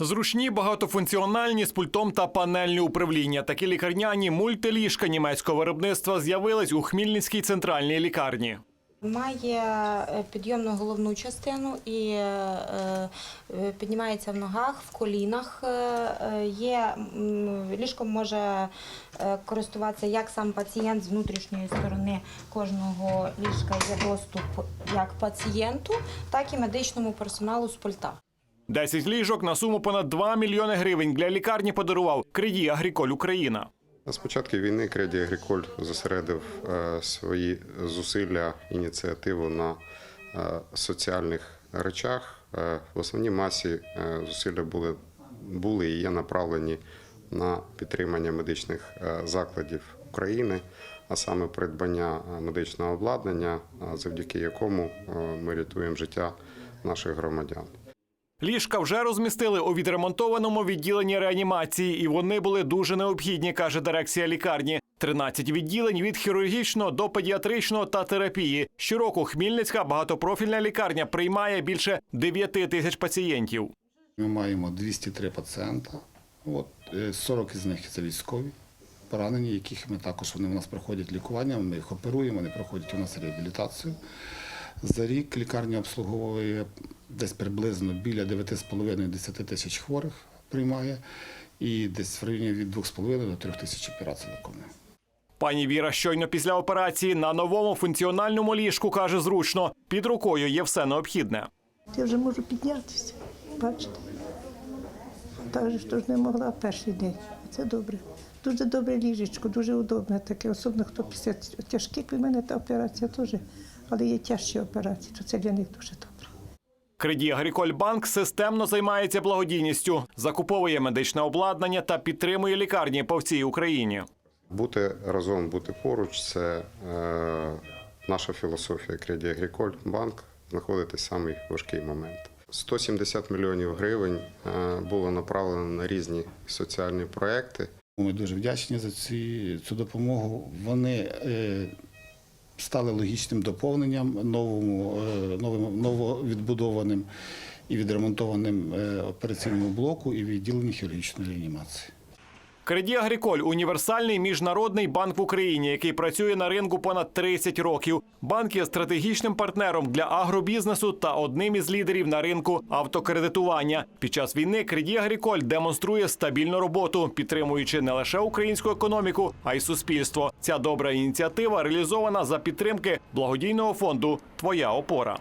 Зручні, багатофункціональні з пультом та панельні управління. Такі лікарняні мультиліжка німецького виробництва з'явились у Хмільницькій центральній лікарні. Має е, підйомну головну частину і е, е, піднімається в ногах, в колінах. Є ліжком може користуватися як сам пацієнт з внутрішньої сторони кожного ліжка є доступ як пацієнту, так і медичному персоналу з пульта. 10 ліжок на суму понад 2 мільйони гривень для лікарні подарував Кредій Агріколь Україна. З початку війни Креді Агриколь зосередив е, свої зусилля, ініціативу на е, соціальних речах. Е, В основній масі зусилля були, були і є направлені на підтримання медичних закладів України, а саме придбання медичного обладнання, завдяки якому ми рятуємо життя наших громадян. Ліжка вже розмістили у відремонтованому відділенні реанімації, і вони були дуже необхідні, каже дирекція лікарні. 13 відділень від хірургічного до педіатричного та терапії. Щороку Хмільницька багатопрофільна лікарня приймає більше 9 тисяч пацієнтів. Ми маємо 203 пацієнта. От, е, 40 із них це військові, поранені, яких ми також вони у нас проходять лікування, ми їх оперуємо, вони проходять у нас реабілітацію. За рік лікарня обслуговує десь приблизно біля 9,5-10 тисяч хворих приймає і десь в районі від 2,5 до 3 тисяч операцій виконує. Пані Віра щойно після операції на новому функціональному ліжку каже зручно. Під рукою є все необхідне. Я вже можу піднятися. Бачите? Так же, що ж не могла перший день. Це добре. Дуже добре ліжечко, дуже удобне таке, особливо хто після тяжких у мене та операція теж, але є тяжчі операції, то це для них дуже добре. Кредій Агріколь Банк системно займається благодійністю, закуповує медичне обладнання та підтримує лікарні по всій Україні. Бути разом, бути поруч це е, наша філософія Креді Агріколь Банк знаходитись самий важкий момент. 170 мільйонів гривень е, було направлено на різні соціальні проекти. Ми дуже вдячні за ці, цю допомогу. Вони е, стали логічним доповненням новому, е, новим, нововідбудованим і відремонтованим е, операційному блоку і відділенню хірургічної реанімації. Кредій Агріколь універсальний міжнародний банк в Україні, який працює на ринку понад 30 років. Банк є стратегічним партнером для агробізнесу та одним із лідерів на ринку автокредитування. Під час війни Кредій Агріколь демонструє стабільну роботу, підтримуючи не лише українську економіку, а й суспільство. Ця добра ініціатива реалізована за підтримки благодійного фонду Твоя опора.